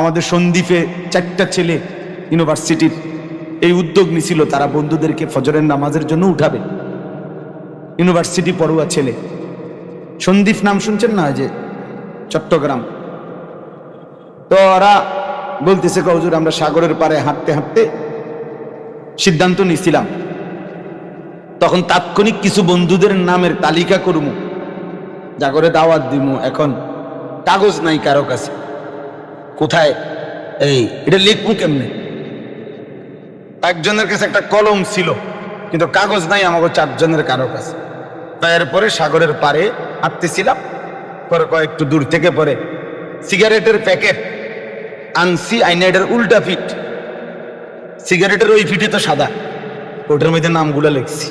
আমাদের সন্দ্বীপে চারটা ছেলে ইউনিভার্সিটির এই উদ্যোগ নিছিল, তারা বন্ধুদেরকে ফজরের নামাজের জন্য উঠাবে। ইউনিভার্সিটি পড়ুয়া ছেলে। সন্দীপ নাম শুনছেন না? যে চট্টগ্রাম। তো ওরা বলতেছে কজুর আমরা সাগরের পারে হাঁটতে হাঁটতে সিদ্ধান্ত নিছিলাম। তখন তাৎক্ষণিক কিছু বন্ধুদের নামের তালিকা করব জাগরে দাওয়াত দিব এখন কাগজ নাই কারও কাছে। কোথায়? এই, এটা লিখব কেমনে? একজনের কাছে একটা কলম ছিল, কিন্তু কাগজ নাই আমাকে চারজনের কারও কাছে। তাই এরপরে সাগরের পারে হাঁটতেছিলাম, পরে কয়েকটু দূর থেকে পরে সিগারেটের প্যাকেট আনসি আইনাইডের উল্টা ফিট। সিগারেটের ওই ফিটে তো সাদা, ওটার মধ্যে নামগুলো লিখছি।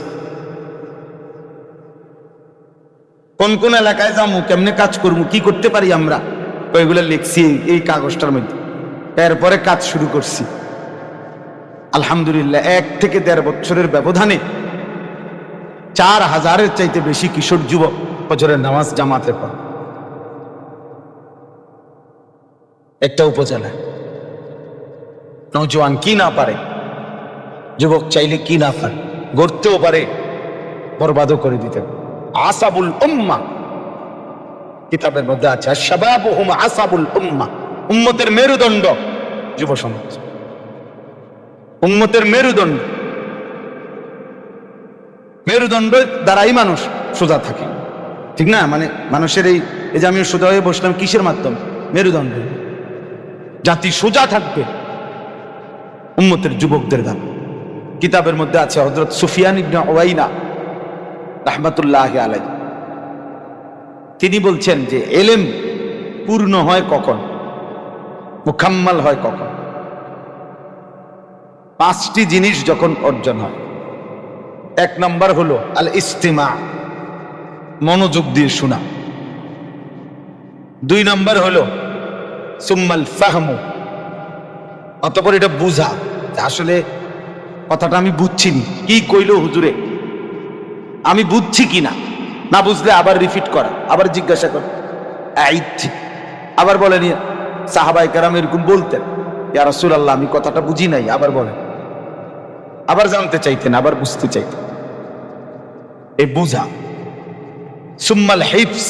কোন কোন এলাকায় যাব কেমনে কাজ করব কি করতে পারি আমরা? ওইগুলো লিখছি এই কাগজটার মধ্যে। এরপরে কাজ শুরু করছি। আলহামদুলিল্লাহ, এক থেকে দেড় বছরের ব্যবধানে চার হাজারের চাইতে বেশি কিশোর যুবক বছরের নামাজ জামাতে পর একটা উপজেলা। নৌজওয়ান কি না পারে? যুবক চাইলে কি না পারে? গড়তেও পারে, বরবাদও করে দিতে। আসাবুল উম্মা। কিতাবের মধ্যে আছে শাবাবুহুম আসাবুল উম্মা, উম্মতের মেরুদণ্ড, যুব সমাজ। উম্মতের মেরুদণ্ড। মেরুদণ্ড দ্বারাই মানুষ সোজা থাকে। ঠিক না? মানে মানুষের এই এই যে আমি সোজা হয়ে বসলাম, কিসের মাধ্যমে? মেরুদণ্ড। জাতি সোজা থাকবে উম্মতের যুবকদের দ্বারা। কিতাবের মধ্যে আছে হজরত সুফিয়ান ইবনে ওয়াইনা রাহমাতুল্লাহ আলাই তিনি বলছেন যে এলেম পূর্ণ হয় কখন? মুখাম্মাল হয় কখন? পাঁচটি জিনিস যখন অর্জন হয়। এক নম্বর হলো আল ইস্তিমা মনোযোগ দিয়ে শোনা। দুই নম্বর হলো সুম্মাল ফাহমু, অতপর এটা বুঝা। আসলে কথাটা আমি বুঝছি কি কইলো হুজুরে? আমি বুঝছি কি না বুঝলে আবার রিপিট করা, আবার জিজ্ঞাসা করা। আবার বলেন সাহাবাই কারাম এরকম বলতেন, ইয়া রাসূলুল্লাহ, আমি কথাটা বুঝি নাই। আবার বলেন আবার জানতে চাইতেন, আবার বুঝতে চাইতেন। এই বুঝা, সুম্মাল হিফস,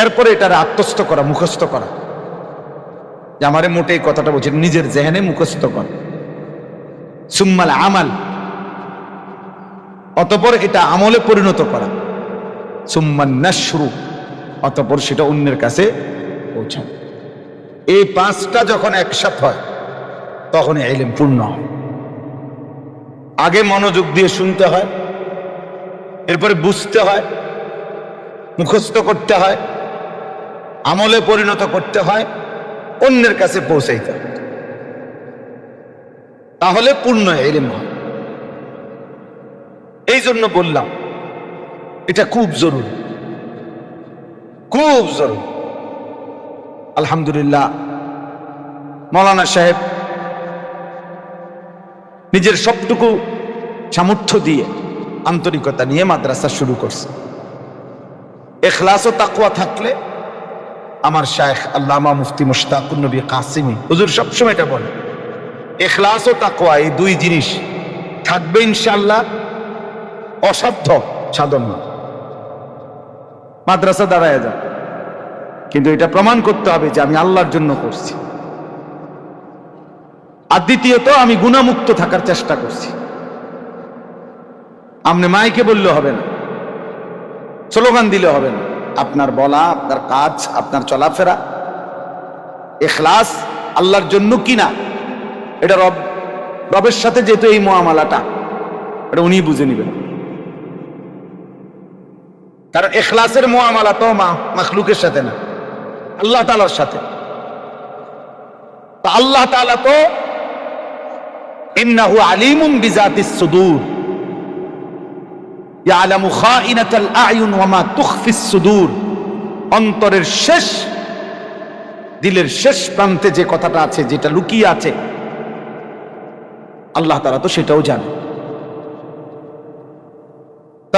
এরপরে এটার আত্মস্থ করা, মুখস্থ করা। যে আমারে মোটে কথাটা বলছেন নিজের জেহেনে মুখস্থ করা। সুম্মাল আমাল অতপর এটা আমলে পরিণত করা। সুম্মান নাশরু, অতপর সেটা অন্যের কাছে পৌঁছানো। এই পাঁচটা যখন একসাথ হয়, তখন এলিম পূর্ণ হয়। আগে মনোযোগ দিয়ে শুনতে হয়, এরপরে বুঝতে হয়, মুখস্থ করতে হয়, আমলে পরিণত করতে হয়, অন্যের কাছে পৌঁছাইতে হয়। তাহলে পূর্ণ এলিম হয়। এই জন্য বললাম, এটা খুব জরুরি। খুব জরুরি। আলহামদুলিল্লাহ, মৌলানা সাহেব নিজের সবটুকু সামর্থ্য দিয়ে আন্তরিকতা নিয়ে মাদ্রাসা শুরু করছে। এখলাস ও তাকুয়া থাকলে আমার শায়েখ আল্লামা মুফতি মুশতাকুর নবী কাসিমি, হুজুর সবসময় এটা বলে, এখলাস ও তাকুয়া এই দুই জিনিস থাকবে ইনশাল্লাহ অসাধ্য সাধন মাদ্রাসা দাঁড়ায় যান কিন্তু এটা প্রমাণ করতে হবে যে আমি আল্লাহর জন্য করছি। আর দ্বিতীয়ত, আমি গুণামুক্ত থাকার চেষ্টা করছি। আপনি মাইকে বললে হবে না। স্লোগান দিলে হবে না। আপনার বলা, আপনার কাজ, আপনার চলাফেরা। এখলাস আল্লাহর জন্য কিনা? এটা রব, রবের সাথে যেহেতু এই মহামালাটা, এটা উনি বুঝে নেবেন। কারণ এখলাসের মহামালা তো মা মখলুকের সাথে না, আল্লাহ তালার সাথে। আল্লাহ তালা তো ইন্নাহু বিজাতিস সুদূর। অন্তরের শেষ, দিলের শেষ প্রান্তে যে কথাটা আছে, যেটা লুকিয়ে আছে, আল্লাহ তাআলা তো সেটাও জানে।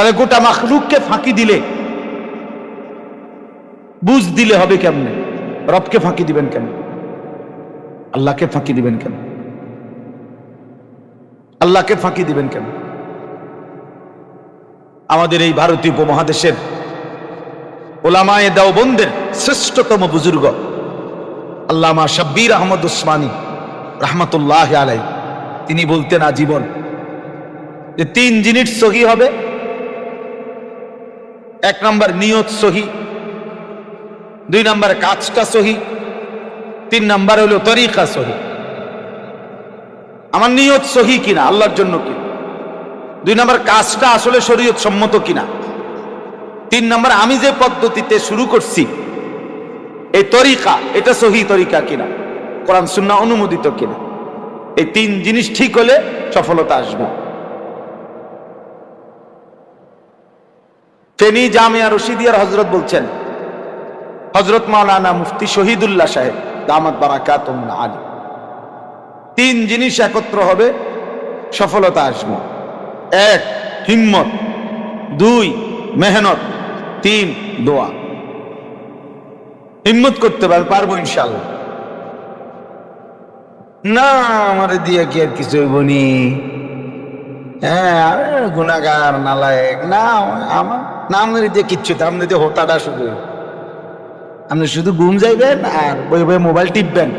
তাহলে গোটা মাখলুককে ফাঁকি দিলে। বুঝ দিলে হবে কেমনে? রবকে ফাঁকি দিবেন কেন? আল্লাহকে ফাঁকি দিবেন কেন? আল্লাহকে ফাঁকি দিবেন কেন? আমাদের এই ভারতীয় উপমহাদেশের ওলামায়ে দেওবন্দের শ্রেষ্ঠতম বুজুর্গ আল্লামা শাব্বির আহমদ উসমানী রহমতুল্লাহ আলাই তিনি বলতেন আজীবন যে তিন জিনিস সহি হবে এক নম্বর নিয়ত সহি, দুই নম্বর কাজটা সহি, তিন নম্বর হলো তরিকা সহি। আমার নিয়ত সহি কিনা, আল্লাহর জন্য কি? দুই নম্বর কাজটা আসলে শরীয়ত সম্মত কিনা? তিন নম্বর আমি যে পদ্ধতিতে শুরু করছি, এই তরিকা, এটা সহি তরিকা কিনা? কোরআন সুন্না অনুমোদিত কিনা? এই তিন জিনিস ঠিক হলে সফলতা আসবে। ফেনী জামিয়া রশিদিয়ার হজরত বলছেন হজরত মাওলানা মুফতি শহীদুল্লাহ সাহেব, দামাত বারাকাত আলী। তিন জিনিস একত্র হবে, সফলতা আসবে এক, হিম্মত। দুই, মেহনত। তিন, দোয়া। হিম্মত করতে পার পারব ইনশাল্লাহ না, আমার দিয়ে কি আর কিছু বনি হ্যাঁ গুণাগার নালায়ক না আমার না আপনার দিয়ে কিচ্ছু তো আপনার দিয়ে হোতাটা শুধু। আপনি শুধু ঘুম যাইবেন আর বই বই মোবাইল টিপবেন।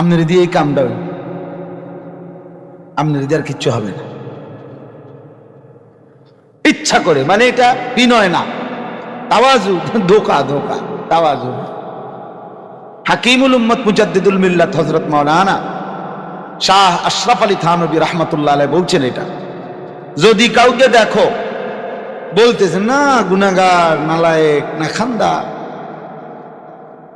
আপনার দিয়ে এই কামটা হইবে। আপনার দিয়ে আর কিচ্ছু হবে না। ইচ্ছা করে মানে এটা বিনয় না। তাওয়াজু, ধোকা ধোকা, তাওয়াজু। হাকিমুল উম্মত মুজাদ্দিদুল মিল্লাত হজরত মাওলানা। শাহ আশরাফ আলী থানবী রহমতুল্লাহ আলাই বলছেন এটা। যদি কাউকে দেখো, বলতেছে, না গুনাগার নালায়েক না খান্দা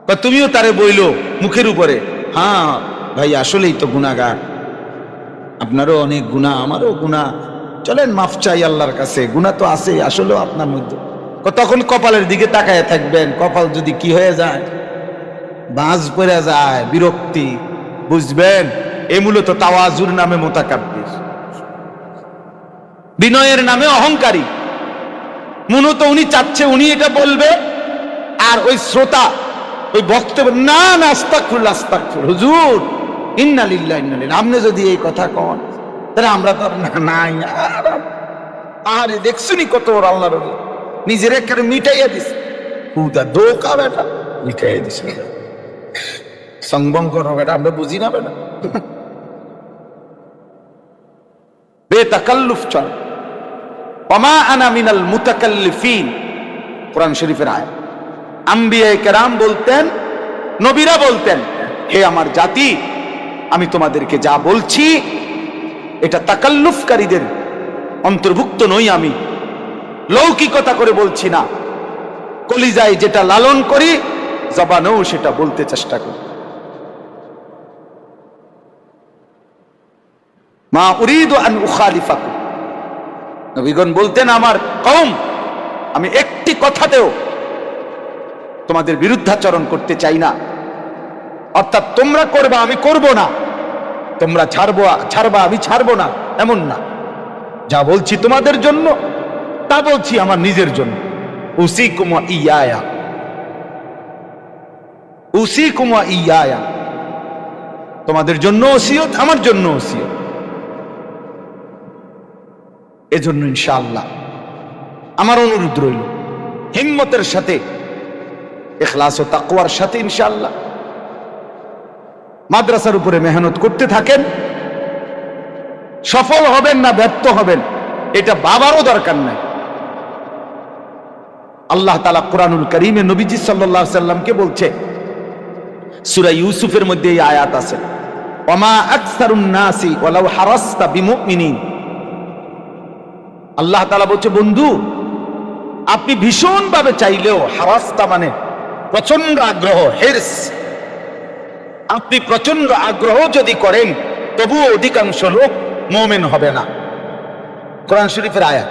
বা তুমিও তারে বইলো মুখের উপরে হ্যাঁ ভাই, আসলেই তো গুনাগার আপনারও অনেক গুণা আমারও গুণা চলেন, মাফ চাই আল্লাহর কাছে গুণা তো আছে আসলেও আপনার মধ্যে। তখন কপালের দিকে তাকায় থাকবেন, কপাল যদি কি হয়ে যায়, বাজ পড়ে যায়, বিরক্তি, বুঝবেন? এ মূলত তাওয়াজুর নামে মোতাকাব্বির। বিনয়ের নামে অহংকারী। মূলত উনি চাচ্ছে, উনি এটা বলবে, আর ওই শ্রোতা, ওই বক্তব্য, না না আস্তাকফুল আস্তাকফুল হুজুর ইন্নালিল্লাহ ইন্নালিল্লাহ আপনি যদি এই কথা কন, তাহলে আমরা তো নাই আর দেখছুনি কত ওর আল্লাহর ওলি। নিজের একেবারে মিটাইয়া দিস হুদা দোকা বেটা মিটাইয়া দিস সংবং করো বেটা আমরা বুঝি না বেটা বেতাকাল্লুফ চল। ওমা আনা মিনাল মুতাকাল্লিফিন। কোরআন শরীফের আয় আম্বিয়া কেরাম বলতেন, নবীরা বলতেন, হে আমার জাতি, আমি তোমাদেরকে যা বলছি, এটা তাকাল্লুফকারীদের অন্তর্ভুক্ত নই আমি। লৌকিকতা করে বলছি না। কলিজায় যেটা লালন করি, জবানেও সেটা বলতে চেষ্টা করি। মা উরিদ আন উখালিফাকুম। নবীগণ বলতেন, আমার কম আমি একটি কথাতেও তোমাদের বিরুদ্ধাচরণ করতে চাই না। অর্থাৎ তোমরা করবা, আমি করব না। তোমরা ছাড়বো, ছাড়বা, আমি ছাড়বো না, এমন না। যা বলছি তোমাদের জন্য, তা বলছি আমার নিজের জন্য। উসি কুমা ইয়ায়া। উসি কুমা ইয়ায়া। তোমাদের জন্য ওসিয়ত, আমার জন্য ওসিয়ত। এজন্য ইনশাআল্লাহ। আমার অনুরোধ রইল, হিম্মতের সাথে এখলাস ও তাকওয়ার সাথে ইনশাআল্লাহ। মাদ্রাসার উপরে মেহনত করতে থাকেন, সফল হবেন না ব্যর্থ হবেন, এটা বাবারও দরকার নাই। আল্লাহ তালা কোরআনুল করিমে নবীজি সাল্লাহ সাল্লামকে বলছে, সুরা ইউসুফের মধ্যে এই আয়াত আছে, ওমা আকসারুন নাসি ওয়ালাউ হারাস্তা বিমুমিনিন। আল্লাহ তালা বলছে, বন্ধু, আপনি ভীষণ ভাবে চাইলেও হারাস্তা মানে প্রচণ্ড আগ্রহ, হেরস। আপনি প্রচণ্ড আগ্রহ যদি করেন, তবুও অধিকাংশ লোক মোমেন হবে না। কোরআন শরীফের আয়াত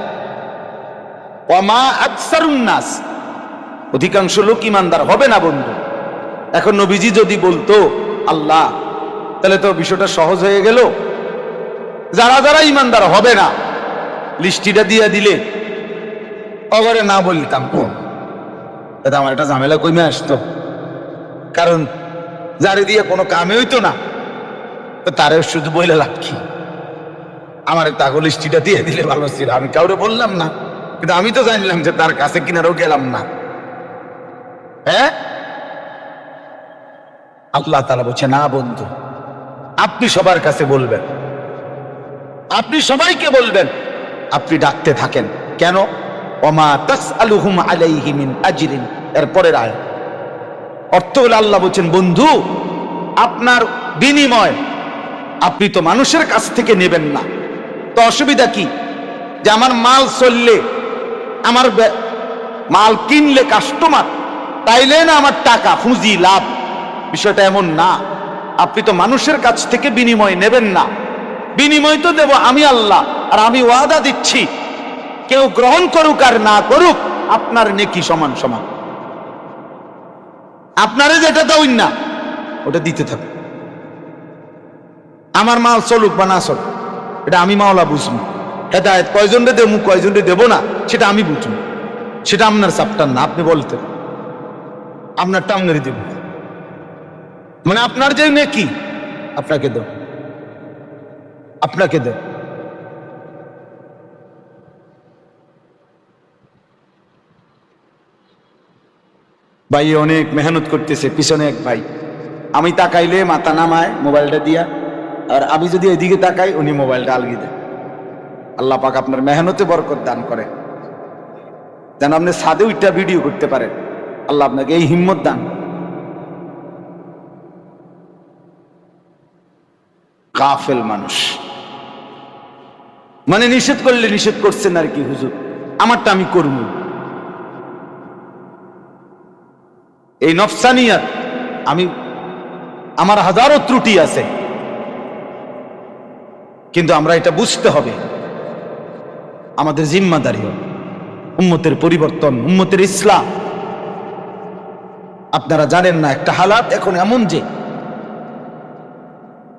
অমা আকসারুন্নাস অধিকাংশ লোক ইমানদার হবে না, বন্ধু। এখন নবীজি যদি বলতো, আল্লাহ, তাহলে তো বিষয়টা সহজ হয়ে গেল। যারা যারা ইমানদার হবে না লিস্টিটা দিয়ে দিলে। অগরে না বলতাম তাতে আমার একটা ঝামেলা কমে আসতো। কারণ যারে দিয়ে কোনো কামে হইতো না, তো তারে শুধু বইলে লাভ কি? আমার তাগল স্ত্রীটা দিয়ে দিলে ভালো ছিল। আমি কাউরে বললাম না, কিন্তু আমি তো জানলাম যে তার কাছে কিনারও গেলাম না। হ্যাঁ? আল্লাহ তালা বলছে, না বন্ধু, আপনি সবার কাছে বলবেন। আপনি সবাইকে বলবেন আপনি ডাকতে থাকেন। কেন? ওমা তাস আলুহুম আলাইহি মিন আজরিন। এর পরের আয় অর্থ হলো আল্লাহ বলছেন, বন্ধু, আপনার বিনিময় আপনি তো মানুষের কাছ থেকে নেবেন না। তো অসুবিধা কি? যে আমার মাল চললে, আমার মাল কিনলে কাস্টমার তাইলে না আমার টাকা, পুঁজি, লাভ। বিষয়টা এমন না। আপনি তো মানুষের কাছ থেকে বিনিময় নেবেন না। বিনিময় তো দেব আমি আল্লাহ, আর আমি ওয়াদা দিচ্ছি। কেউ গ্রহণ করুক আর না করুক, আপনার নেকি সমান সমান। আপনারে যেটা দেউন না, ওটা দিতে থাকুক আমার মাল চলুক বা না চলুক, এটা আমি মাওলা বুঝব। হেদায়ত কয়জনরে দেবো কয়জনরে দেবো না, সেটা আমি বুঝব। সেটা আপনার চাপটার না, আপনি বলতেন আপনার টামনেরি দেব। মানে আপনার যে নেকি, আপনাকে দেব। আপনাকে দেব ভাই, অনেক মেহনত করতেছে, পিছনে এক ভাই। আমি তাকাইলে মাথা নামায় মোবাইলটা দিয়া, আর আমি যদি এদিকে তাকাই, উনি মোবাইলটা আলগি দেয়। আল্লাহ পাক আপনার মেহনতে বরকত দান করে। যেন আপনি সাদে উইটা ভিডিও করতে পারেন। আল্লাহ আপনাকে এই হিম্মত দান। কাফেল মানুষ। মানে নিষেধ করলে নিষেধ করছেন আর কি হুজুর। আমারটা আমি করব। এই নফসানিয়াত, আমি, আমার হাজারো ত্রুটি আছে। কিন্তু আমরা এটা বুঝতে হবে। আমাদের জিম্মাদারি উম্মতের পরিবর্তন, উম্মতের ইসলাম। আপনারা জানেন না, একটা হালাত এখন এমন যে,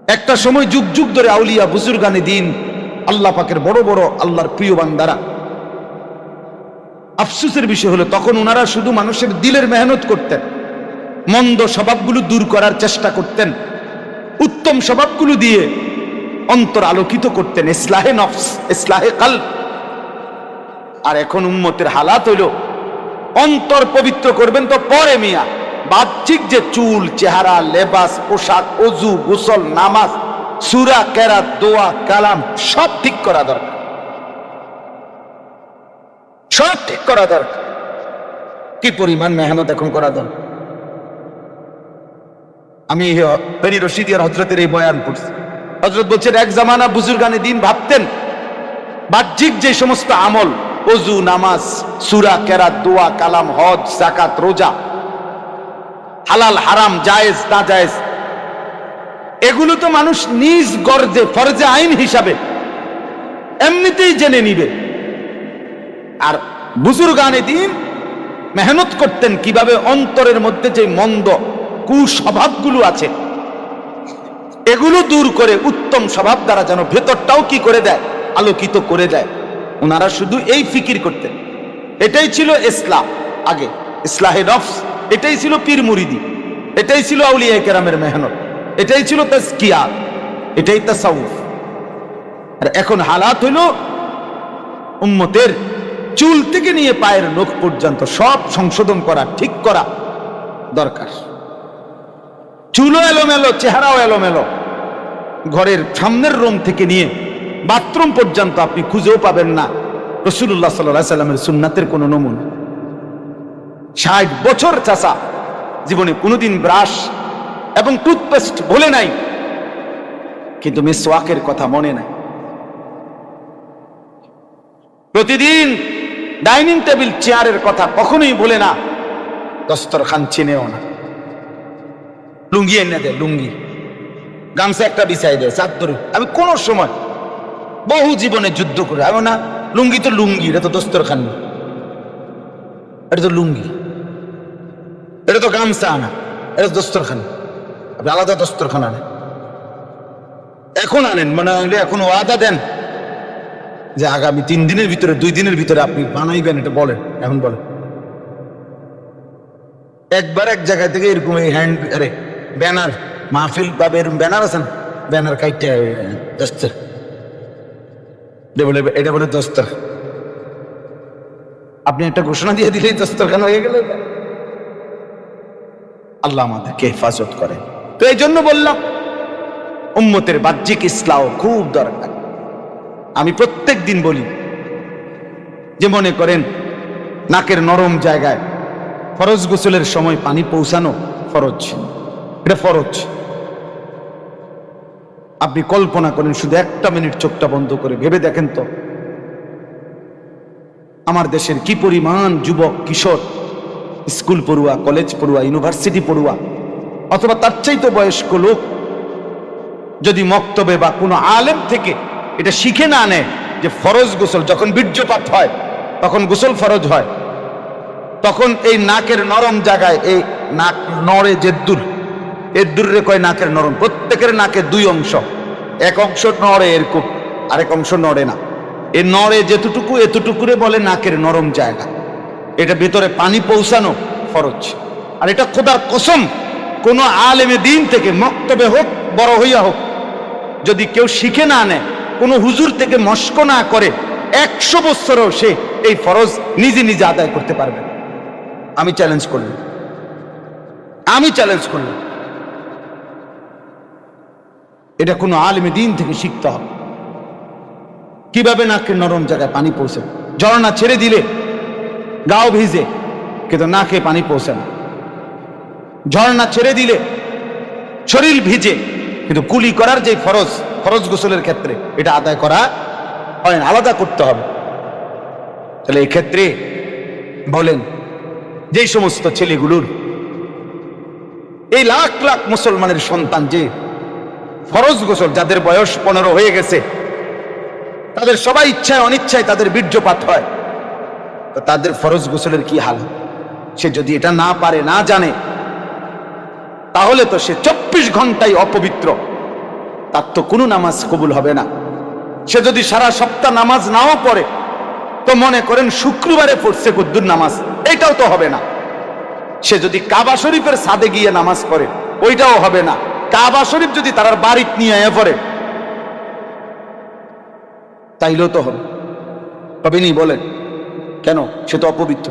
একটা সময় যুগ যুগ ধরে আউলিয়া, বুজুর্গানে দিন আল্লাহ পাকের বড় বড় আল্লাহর প্রিয় বান্দারা। আফসুসের বিষয় হলো, তখন ওনারা শুধু মানুষের দিলের মেহনত করতেন, মন্দ স্বভাবগুলো দূর করার চেষ্টা করতেন, উত্তম স্বভাবগুলো দিয়ে অন্তর আলোকিত করতেন, ইসলাহে নফস, ইসলাহে কাল আর এখন উম্মতের হালাত হইল, অন্তর পবিত্র করবেন তো পরে মিয়া, বাহ্যিক যে চুল, চেহারা, লেবাস, পোশাক, অজু, গোসল, নামাজ সুরা, কেরাত, দোয়া, কালাম সব ঠিক করা দরকার। সব ঠিক করা দরকার। কি পরিমাণ মেহনত এখন করা দরকার? আমি ফেরি রশিদিয়ার হজরতের এই বয়ান পড়ছি। হজরত বলছেন, এক জামানা বুজুর্গানে দিন ভাবতেন, বাহ্যিক যে সমস্ত আমল অজু নামাজ, সুরা, কেরাত, দোয়া, কালাম, হজ জাকাত রোজা, হালাল, হারাম, জায়েজ না জায়েজ এগুলো তো মানুষ নিজ গর্জে, ফরজে আইন হিসাবে এমনিতেই জেনে নিবে। আর বুজুর্গানে দিন মেহনত করতেন কীভাবে অন্তরের মধ্যে যে মন্দ কুস্বভাবগুলো আছে। এগুলো দূর করে উত্তম স্বভাব দ্বারা যেন ভেতরটাও কি করে দেয়, আলোকিত করে দেয়। ওনারা শুধু এই ফিকির করতেন। এটাই ছিল ইসলাম আগে। ইসলাহে নফস, এটাই ছিল পীর মুরিদি এটাই ছিল আউলিয়া কেরামের মেহনত। এটাই ছিল তাস্কিয়া এটাই তাসাউফ। আর এখন হালাত হইল উম্মতের চুল থেকে নিয়ে পায়ের নখ পর্যন্ত সব সংশোধন করা, ঠিক করা দরকার। চুলও এলোমেলো, চেহারাও এলোমেলো। ঘরের সামনের রুম থেকে নিয়ে বাথরুম পর্যন্ত আপনি খুঁজেও পাবেন না রসুল্লাহ সাল্লাহ সাল্লামের সুন্নাতের কোনো নমুনা। ষাট বছর চাষা জীবনে কোনোদিন ব্রাশ এবং টুথপেস্ট বলে নাই। কিন্তু মিসওয়াকের কথা মনে নাই। প্রতিদিন ডাইনিং টেবিল চেয়ারের কথা কখনোই বলে না। দস্তরখান চিনেও না। লুঙ্গি এনে দেয় লুঙ্গি। গামছা একটা বিছাই দেয় চাদর আমি কোন সময় বহু জীবনে যুদ্ধ করে। আমি না, লুঙ্গি তো লুঙ্গি, এটা তো দস্তরখান না। এটা তো লুঙ্গি। এটা তো গামছা আনা এটা তো দস্তরখান আপনি আলাদা দস্তরখান আনেন। এখন আনেন মানে এখন ওয়াদা দেন যে আগামী তিন দিনের ভিতরে, দুই দিনের ভিতরে আপনি বানাইবেন, এটা বলেন, এখন বলেন। একবার এক জায়গা থেকে এরকম এই হ্যান্ড, আরে, ব্যানার, মাহফিল বা বেরুন ব্যানার আছেন ব্যানার কাইটে দস্তর। বলে, এটা বলে দস্তর। আপনি একটা ঘোষণা দিয়ে দিলেই দস্তরখান হয়ে গেল। আল্লাহ আমাদেরকে হেফাজত করে তো এই জন্য বললাম, উম্মতের বাহ্যিক ইসলাম খুব দরকার। আমি প্রত্যেক দিন বলি যে মনে করেন, নাকের নরম জায়গায় ফরজ গোসলের সময় পানি পৌঁছানো ফরজ। এটা ফরজ। আপনি কল্পনা করেন, শুধু একটা মিনিট চোখটা বন্ধ করে ভেবে দেখেন তো। আমার দেশের কি পরিমাণ যুবক, কিশোর, স্কুল পড়ুয়া, কলেজ পড়ুয়া, ইউনিভার্সিটি পড়ুয়া অথবা তার চাইতে বয়স্ক লোক যদি মক্তবে বা কোনো আলেম থেকে এটা শিখে না নেয় যে ফরজ গোসল, যখন বীর্যপাত হয়, তখন গোসল ফরজ হয়, তখন এই নাকের নরম জায়গায়, এই নাক নড়ে জেদ্দুর এদ্দুরে কয় নাকের নরম, প্রত্যেকের নাকের দুই অংশ, এক অংশ নড়ে এরকম, আরেক অংশ নড়ে না। এই নড়ে যেতটুকু এতটুকুরে বলে নাকের নরম জায়গা। এটা ভেতরে পানি পৌঁছানো ফরজ। আর এটা খোদার কসম কোন আলেমে দিন থেকে মক্তবে হোক, বড় হইয়া হোক, যদি কেউ শিখে না নেয়, কোনো হুজুর থেকে মস্ক না করে, একশো বছরও সে এই ফরজ নিজে নিজে আদায় করতে পারবে আমি চ্যালেঞ্জ করলাম। আমি চ্যালেঞ্জ করলাম। এটা কোনো আলেমে দিন থেকে শিখতে হবে। কীভাবে নাকের নরম জায়গায় পানি পৌঁছে ঝর্ণা ছেড়ে দিলে, গাও ভিজে, কিন্তু নাকে পানি পৌঁছে না। ঝর্ণা ছেড়ে দিলে, শরীর ভিজে, কিন্তু কুলি করার যে ফরজ ফরজ গোসলের ক্ষেত্রে এটা আদায় করা হয় আলাদা করতে হবে। তাহলে এই ক্ষেত্রে বলেন, যেই সমস্ত ছেলেগুলোর, এই লাখ লাখ মুসলমানের সন্তান যে ফরজ গোসল, যাদের বয়স পনেরো হয়ে গেছে, তাদের সবাই ইচ্ছায় অনিচ্ছায় তাদের বীর্যপাত হয়, তো তাদের ফরজ গোসলের কি হাল? সে যদি এটা না পারে, না জানে তাহলে তো সে চব্বিশ ঘন্টায় অপবিত্র। তার তো কোনো নামাজ কবুল হবে না। সে যদি সারা সপ্তাহ নামাজ নাও পড়ে, তো মনে করেন শুক্রবারে পড়ছে কুদ্দুর নামাজ, এটাও তো হবে না। সে যদি কাবা শরীফের সাদে গিয়ে নামাজ পড়ে, ওইটাও হবে না। কাবা শরীফ যদি তার বাড়িতে নিয়ে আয়া পড়ে, তাইলেও তো হবে। হবে নি বলেন, কেন? সে তো অপবিত্র।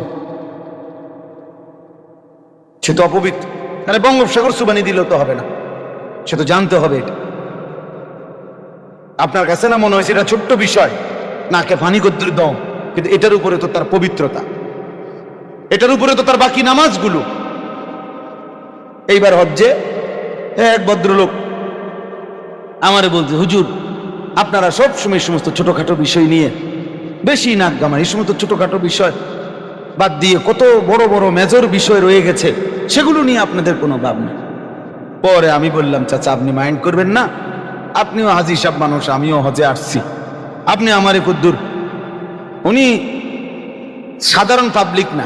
সে তো অপবিত্র। মানে বঙ্গোপসাগর সুবানি দিলেও তো হবে না। সে তো জানতে হবে এটা। আপনার কাছে না মনে হয়েছে এটা ছোট্ট বিষয়? নাকে পানি কদ্দুর দম, কিন্তু এটার উপরে তো তার পবিত্রতা। এটার উপরে তো তার বাকি নামাজগুলো। এইবার হজ্জে এক ভদ্রলোক আমারে বলছে, হুজুর, আপনারা সব সময় সমস্ত ছোটখাটো বিষয় নিয়ে বেশি নাক গামান। এই সমস্ত ছোটখাটো বিষয় বাদ দিয়ে কত বড় বড় মেজর বিষয় রয়ে গেছে, সেগুলো নিয়ে আপনাদের কোনো ভাব নেই। পরে আমি বললাম, চাচা, আপনি মাইন্ড করবেন না। আপনিও হাজি সাহেব মানুষ, আমিও হজে আসছি। আপনি আমারে কুদ্দুর। উনি সাধারণ পাবলিক না,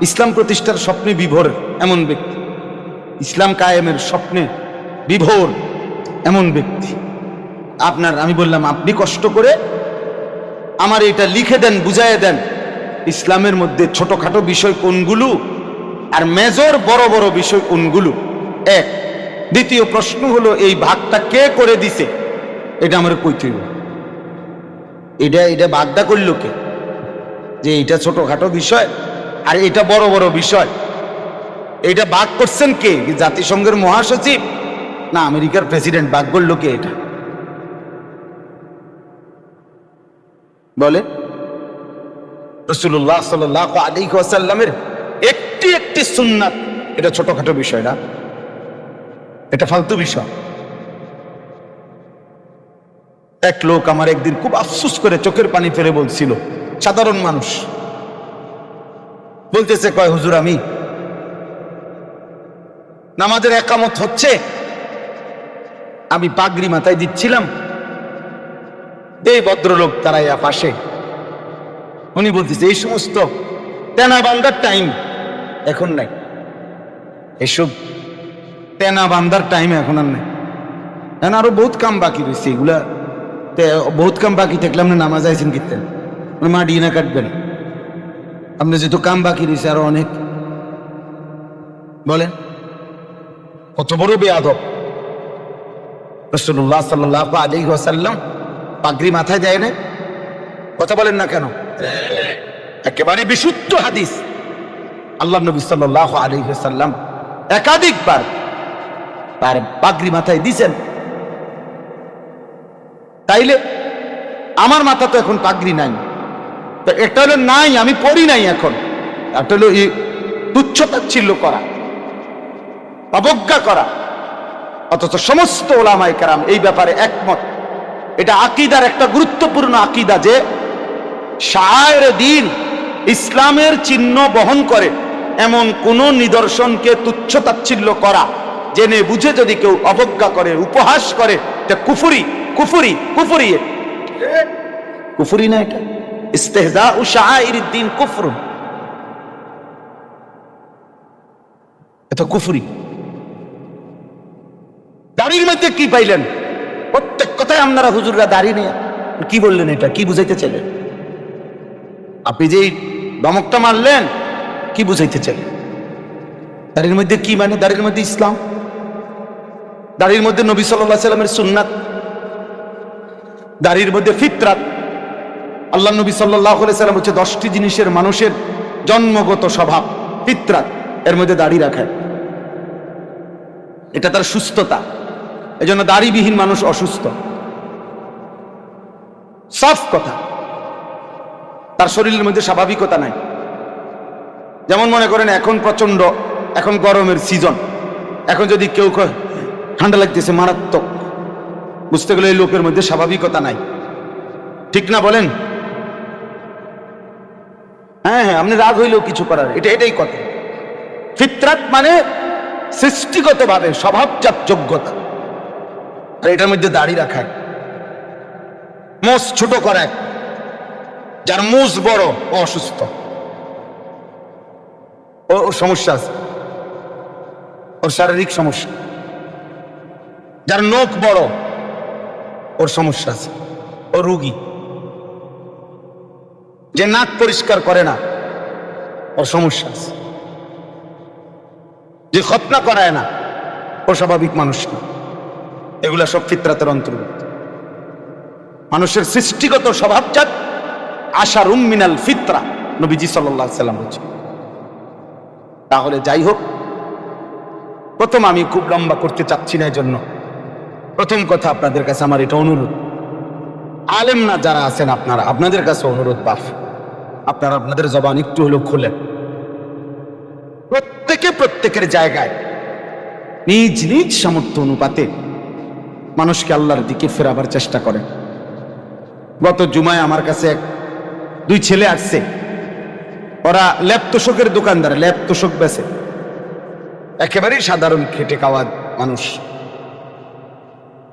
ইসলাম প্রতিষ্ঠার স্বপ্নে বিভোর এমন ব্যক্তি। ইসলাম কায়েমের স্বপ্নে বিভোর এমন ব্যক্তি। আপনার, আমি বললাম, আপনি কষ্ট করে আমার এটা লিখে দেন, বুঝাইয়ে দেন ইসলামের মধ্যে ছোটখাটো বিষয় কোনগুলো আর মেজর বড় বড় বিষয় কোনগুলো? এক, দ্বিতীয় প্রশ্ন হলো, এই ভাগটা কে করে দিছে? এটা আমার কইতে এটা এটা ভাগটা করল কে? যে এটা ছোটখাটো বিষয় আর এটা বড় বড় বিষয়। এটা ভাগ করছেন কে? জাতিসংঘের মহাসচিব? না, আমেরিকার প্রেসিডেন্ট ভাগ করল কে এটা? বলে রসুল্লাহ সাল্লাহ আলী ওয়াসাল্লামের একটি একটি সুন্নাত। এটা ছোটখাটো বিষয় না। এটা ফালতু বিষয়। এক লোক আমার একদিন খুব আফসুস করে চোখের পানি ফেলে বলছিল, সাধারণ মানুষ। বলতেছে, কয় হুজুর আমি, নামাজের একামত হচ্ছে, আমি পাগড়ি মাথায় দিচ্ছিলাম। এই ভদ্রলোক তারাইয়া পাশে উনি বলতেছে, এই সমস্ত তেনা বান্দার টাইম এখন নাই। এসব তেনা বান্দার টাইম এখন আর নাই। এখন আরও বহুত কাম বাকি রয়েছে। এগুলা বহুত কাম বাকি থাকলে আপনি নামাজ আইছেন কীর্তেন মা ডিনা কাটবেন। আপনি যেহেতু কাম বাকি রয়েছে, আরও অনেক। বলেন। কত বড় বেয়াদব। রসুল্লাহ সাল্লাহ আলী ওয়াসাল্লাম পাগড়ি মাথায় দেয় না কথা বলেন না কেন? একেবারে বিশুদ্ধ হাদিস। আল্লাহ নবী সাল্লাহ সাল্লাম একাধিকবার তার পাগড়ি মাথায় দিছেন তাইলে আমার মাথা তো এখন পাগড়ি নাই। তো একটা হলো নাই, আমি পড়ি নাই এখন। একটা হলো তুচ্ছতাচ্ছিল্য করা, অবজ্ঞা করা। অথচ সমস্ত ওলামাই কারাম এই ব্যাপারে একমত। এটা আকিদার একটা গুরুত্বপূর্ণ আকিদা যে শায়ের দিন ইসলামের চিহ্ন বহন করে, এমন কোন নিদর্শনকে তুচ্ছতাচ্ছিল্য করা, জেনে বুঝে যদি কেউ অবজ্ঞা করে, উপহাস করে কুফুরি কুফুরি কুফুরি। কুফুরি না এটা? ইস্তেহজা ও শায়ের দিন কুফরুন। এটা কুফুরি। দাড়ির মধ্যে কি পাইলেন? প্রত্যেক কথায় আপনারা হুজুররা দাড়ি নিয়ে কি বললেন এটা? কি বুঝাইতে চাইলেন? আপনি যে দমকটা মারলেন, কি বুঝাইতে চাইলেন দাড়ির মধ্যে কি মানে? দাড়ির মধ্যে ইসলাম? দাড়ির মধ্যে নবী সাল্লাহ সাল্লামের সুন্নাত? দাড়ির মধ্যে ফিতরাত? আল্লাহ নবী সাল্লাহ সাল্লাম হচ্ছে দশটি জিনিসের মানুষের জন্মগত স্বভাব, ফিতরাত। এর মধ্যে দাড়ি রাখেন। এটা তার সুস্থতা। এই জন্য দাড়িবিহীন মানুষ অসুস্থ। সাফ কথা। তার শরীরের মধ্যে স্বাভাবিকতা নাই। যেমন মনে করেন এখন প্রচণ্ড এখন গরমের সিজন এখন যদি কেউ ঠান্ডা লাগতেছে, মারাত্মক। বুঝতে গেলে এই লোকের মধ্যে স্বাভাবিকতা নাই। ঠিক না বলেন? হ্যাঁ হ্যাঁ আপনি রাগ হইলেও কিছু করার, এটা, এটাই কথা। ফিতরাত মানে সৃষ্টিগতভাবে স্বভাবজাত যোগ্যতা। আর এটার মধ্যে দাড়ি রাখায় মোষ ছোট করায় যার মুজ বড় অসুস্থ। ও, ওর সমস্যা আছে। ওর শারীরিক সমস্যা। যার নখ বড়, ওর সমস্যা আছে। ও রুগী। যে নাক পরিষ্কার করে না, ওর সমস্যা আছে। যে খতনা করায় না, ও স্বাভাবিক মানুষ না। এগুলা সব ফিতরাতের অন্তর্ভুক্ত। মানুষের সৃষ্টিগত স্বভাবজাত আশার উম্মিনাল ফিতরা, নবীজি সাল্লাহ সাল্লাম বলছে তাহলে যাই হোক, প্রথম আমি খুব লম্বা করতে চাচ্ছি না জন্য প্রথম কথা আপনাদের কাছে আমার এটা অনুরোধ। আলেম না যারা আছেন আপনারা, আপনাদের কাছে অনুরোধ বাফ। আপনারা, আপনাদের জবান একটু হলেও খোলেন। প্রত্যেকে প্রত্যেকের জায়গায় নিজ নিজ সামর্থ্য অনুপাতে মানুষকে আল্লাহর দিকে ফেরাবার চেষ্টা করেন। গত জুমায় আমার কাছে এক দুই ছেলে আসছে। ওরা ল্যাপ তোষকের দোকানদার ল্যাপ তোষক বেছে। একেবারেই সাধারণ খেটে খাওয়া মানুষ।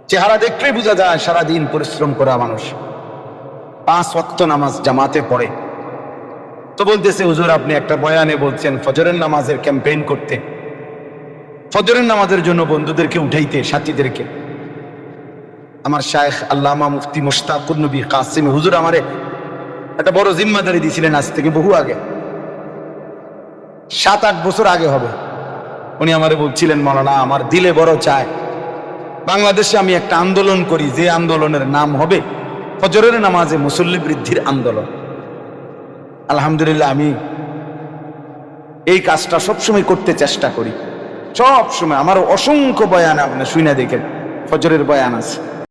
চেহারা দেখলেই বোঝা যায় সারাদিন পরিশ্রম করা মানুষ। পাঁচ ওয়াক্ত নামাজ জামাতে পড়ে। তো বলতেছে, হুজুর, আপনি একটা বয়ানে বলছেন ফজরের নামাজের ক্যাম্পেইন করতে। ফজরের নামাজের জন্য বন্ধুদেরকে উঠাইতে, সাথীদেরকে। আমার শায়েখ আল্লামা মুফতি মোশতাকুর নবী কাসিম, হুজুর, আমারে একটা বড় জিম্মাদারি দিয়েছিলেন আজ থেকে বহু আগে। সাত, আট বছর আগে হবে। উনি আমারে বলছিলেন, মৌলানা, আমার দিলে বড় চায়। বাংলাদেশে আমি একটা আন্দোলন করি, যে আন্দোলনের নাম হবে ফজরের নামাজে মুসল্লি বৃদ্ধির আন্দোলন। আলহামদুলিল্লাহ, আমি এই কাজটা সবসময় করতে চেষ্টা করি। সব সময় আমার অসংখ্য বয়ান আপনি শুনে দেখেন, ফজরের বয়ান আছে।